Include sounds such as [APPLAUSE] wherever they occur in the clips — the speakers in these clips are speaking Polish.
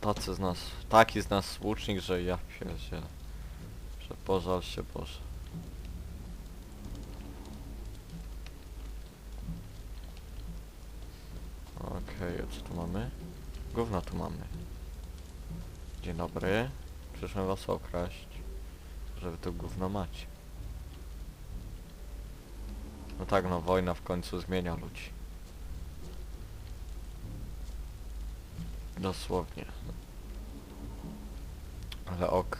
tacy z nas, taki z nas łucznik, że ja pierdzielę. Że pożal się Boże. Okej, a co tu mamy? Gówno tu mamy. Dzień dobry. Przyszłem was okraść. Że wy to gówno macie. No tak, no wojna w końcu zmienia ludzi. Dosłownie. Ale ok.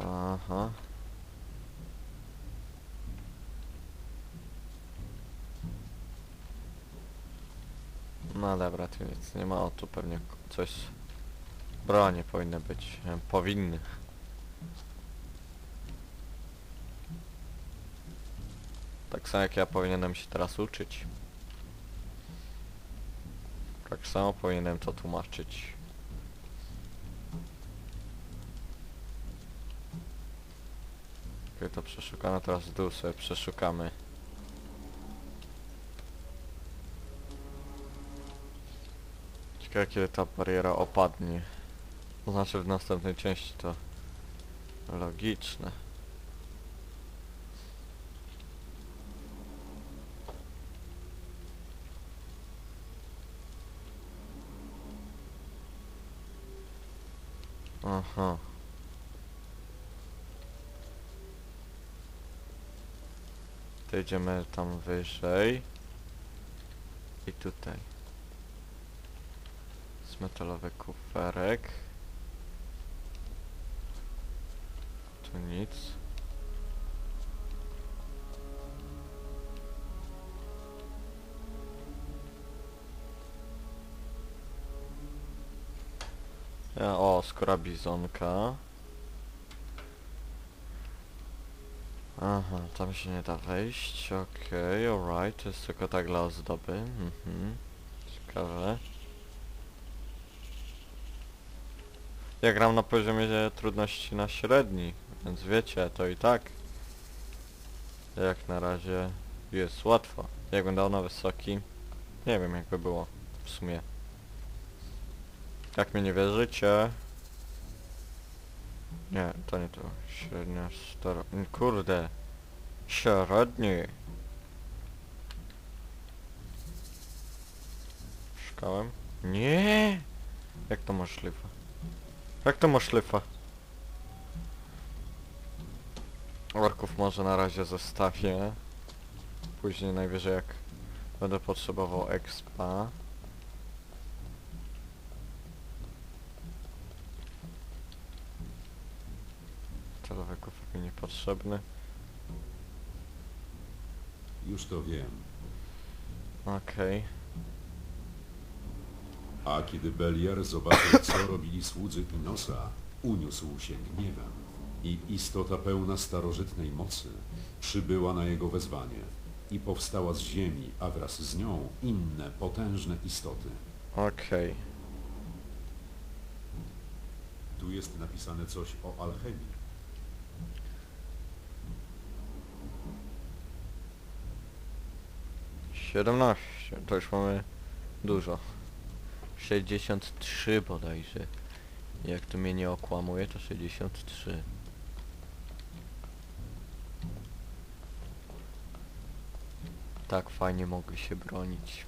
Aha. No dobra, tu nic nie ma. O, tu pewnie coś... Bronie powinny być. Powinny. Tak samo jak ja powinienem się teraz uczyć. Tak samo powinienem to tłumaczyć. Okej, to przeszukamy, teraz w dół sobie przeszukamy. Ciekawe kiedy ta bariera opadnie. To znaczy w następnej części to logiczne. Aha. To idziemy tam wyżej. I tutaj. Z metalowy kuferek. Tu nic. Ja, o, skóra bizonka. Aha, tam się nie da wejść, okej, alright, to jest tylko tak dla ozdoby, mhm, ciekawe. Ja gram na poziomie trudności na średni, więc wiecie, to i tak jak na razie jest łatwo. Jakbym dał na wysoki, nie wiem jakby było w sumie. Jak mnie nie wierzycie... Nie, to nie to. Średnia stara... Mm, Kurde. Średni. Szukałem? Nie! Jak to możliwe? Jak to możliwe? Orków może na razie zostawię. Później najwyżej jak będę potrzebował expa. Celowy kufer mi niepotrzebny. Już to wiem. Okej. A kiedy Beliar zobaczył, co [COUGHS] robili słudzy Inosa, uniósł się gniewem. I istota pełna starożytnej mocy przybyła na jego wezwanie i powstała z ziemi, a wraz z nią inne potężne istoty. Okej. Tu jest napisane coś o alchemii. Siedemnaście. To już mamy dużo. 63 bodajże. Jak tu mnie nie okłamuje, to 63. Tak fajnie mogli się bronić.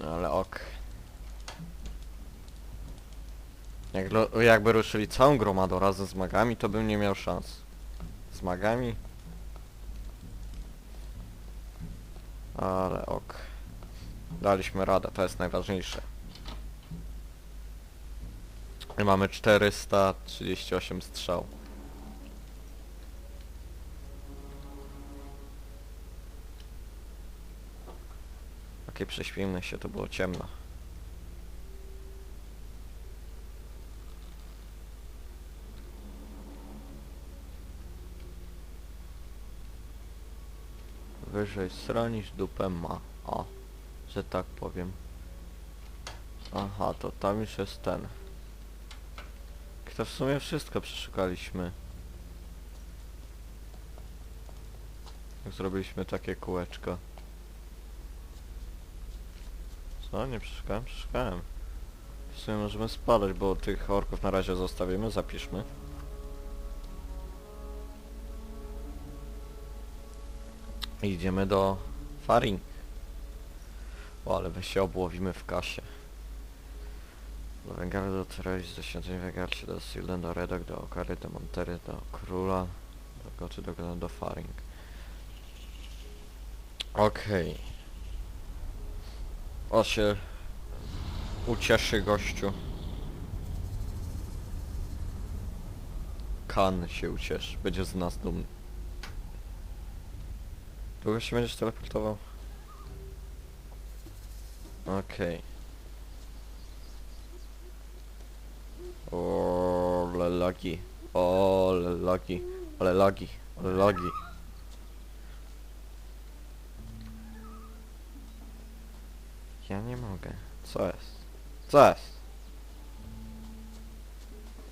No ale ok. Jak, jakby ruszyli całą gromadą razem z magami, to bym nie miał szans. Z magami? Ale ok. Daliśmy radę, to jest najważniejsze. I mamy 438 strzał. Okej, prześpijmy się, to było ciemno. Wyżej stronisz dupę ma. O, że tak powiem. Aha, to tam już jest ten. To w sumie wszystko przeszukaliśmy. Zrobiliśmy takie kółeczko. Co? Nie przeszukałem? Przeszukałem. W sumie możemy spadać, bo tych orków na razie zostawimy, zapiszmy. Idziemy do Faring. O, ale my się obłowimy w kasie. Do Węgary, do Tereś, do świątyni Wegarcie, do Silden, do Redok, do Okary, do Montery, do Króla, do Goty, do Goty, do Faring. Okej. O się ucieszy gościu. Kan się ucieszy, będzie z nas dumny. Długo się będziesz teleportował? Okej. O, ale lagi. O, ale lagi. Ale lagi. Ale lagi. Ja nie mogę. Co jest? Co jest?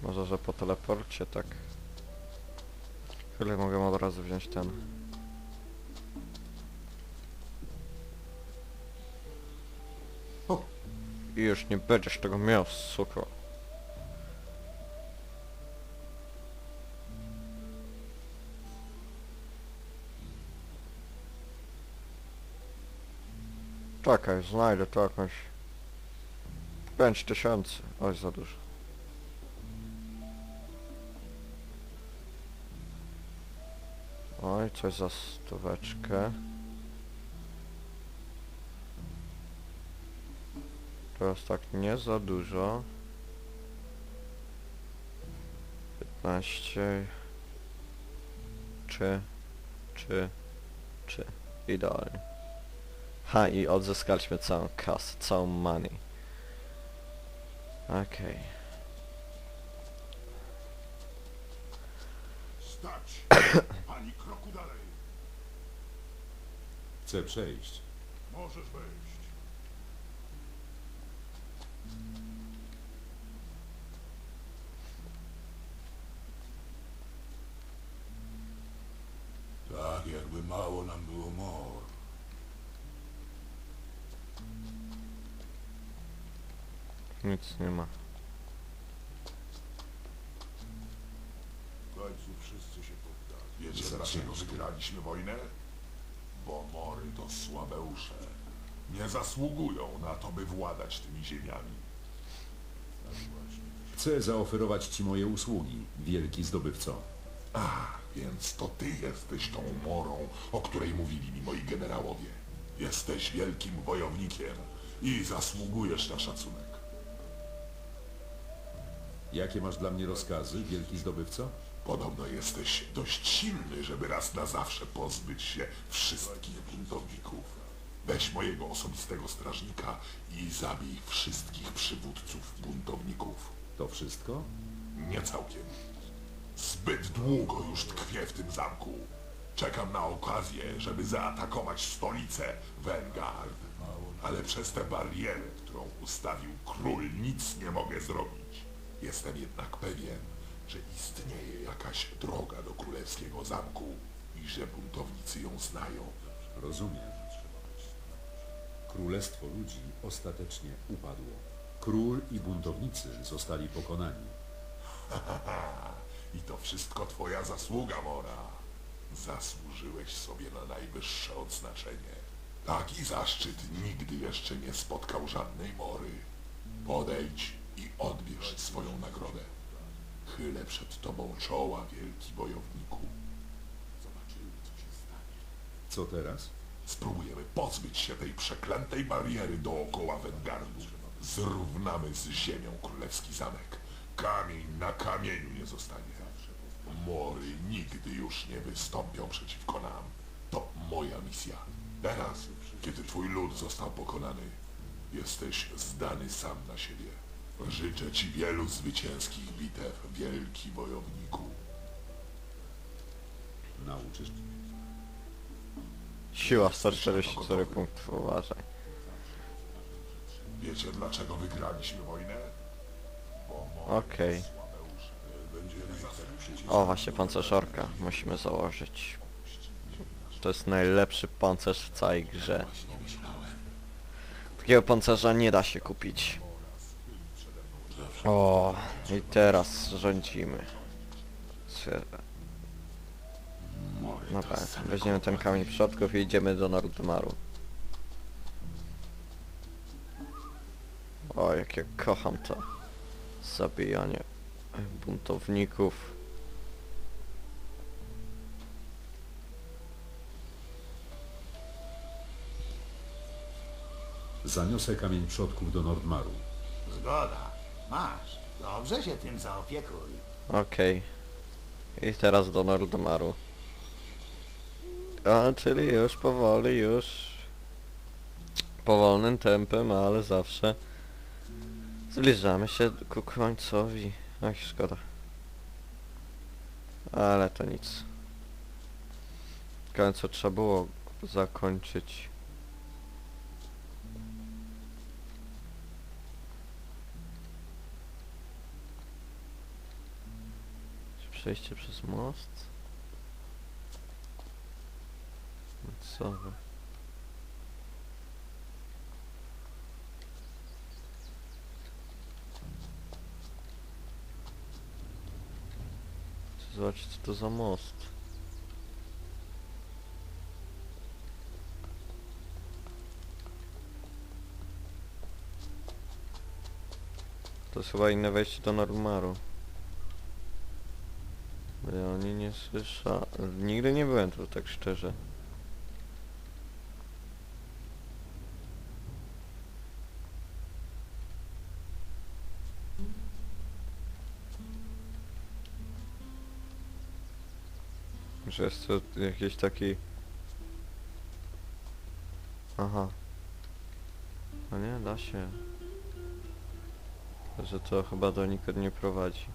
Może, że po teleporcie tak... Chwilę mogę od razu wziąć ten... I już nie będziesz tego miał, suko. Czekaj, znajdę to jakąś... 5 tysięcy. Oj, za dużo. Oj, coś za stóweczkę. Teraz tak nie za dużo. 15 czy czy czy idealnie. Ha i odzyskaliśmy całą kasę, całą money. Okej. Stać! Ani kroku dalej. Chcę przejść. Możesz wejść. Tak, jakby mało nam było mor. Nic nie ma. W końcu wszyscy się poddali. Wiecie dlaczego wygraliśmy wojnę? Bo mory to słabeusze. Nie zasługują na to, by władać tymi ziemiami. Chcę zaoferować ci moje usługi, wielki zdobywco. A, więc to ty jesteś tą morą, o której mówili mi moi generałowie. Jesteś wielkim wojownikiem i zasługujesz na szacunek. Jakie masz dla mnie rozkazy, wielki zdobywco? Podobno jesteś dość silny, żeby raz na zawsze pozbyć się wszystkich buntowników. Weź mojego osobistego strażnika i zabij wszystkich przywódców buntowników. To wszystko? Nie całkiem. Zbyt długo już tkwię w tym zamku. Czekam na okazję, żeby zaatakować stolicę Vanguard. Ale przez tę barierę, którą ustawił król, nic nie mogę zrobić. Jestem jednak pewien, że istnieje jakaś droga do królewskiego zamku i że buntownicy ją znają. Rozumiem. Królestwo ludzi ostatecznie upadło. Król i buntownicy zostali pokonani. [LAUGHS] I to wszystko twoja zasługa, Mora. Zasłużyłeś sobie na najwyższe odznaczenie. Taki zaszczyt nigdy jeszcze nie spotkał żadnej Mory. Podejdź i odbierz swoją nagrodę. Chylę przed tobą czoła, wielki bojowniku. Zobaczymy, co się stanie. Co teraz? Spróbujemy pozbyć się tej przeklętej bariery dookoła Wengardu. Zrównamy z ziemią królewski zamek. Kamień na kamieniu nie zostanie. Mory nigdy już nie wystąpią przeciwko nam. To moja misja. Teraz, kiedy twój lud został pokonany, jesteś zdany sam na siebie. Życzę ci wielu zwycięskich bitew, wielki wojowniku. Nauczysz? Siła 144 punktów, uważaj. Wiecie dlaczego wygraliśmy wojnę? Okej. O, właśnie pancerzorka musimy założyć. to jest najlepszy pancerz w całej grze. Takiego pancerza nie da się kupić. O, i teraz rządzimy. Se- Dobra, weźmiemy ten kamień przodków i idziemy do Nordmaru. O, jak ja kocham to. Zabijanie buntowników. Zaniosę kamień przodków do Nordmaru. Zgoda. Masz. Dobrze się tym zaopiekuj. Okej. I teraz do Nordmaru. A, czyli już powoli, już... Powolnym tempem, ale zawsze... Zbliżamy się ku końcowi. Ach, szkoda. Ale to nic. W trzeba było zakończyć. Czy przejście przez most? Chcę Zobaczyć co to za most. To jest chyba inne wejście do Normaru. Ja o niej nie słysza... Nigdy nie byłem tu, tak szczerze. Jest to jakiś taki... Aha. No nie, da się. Że to chyba donikąd nie prowadzi.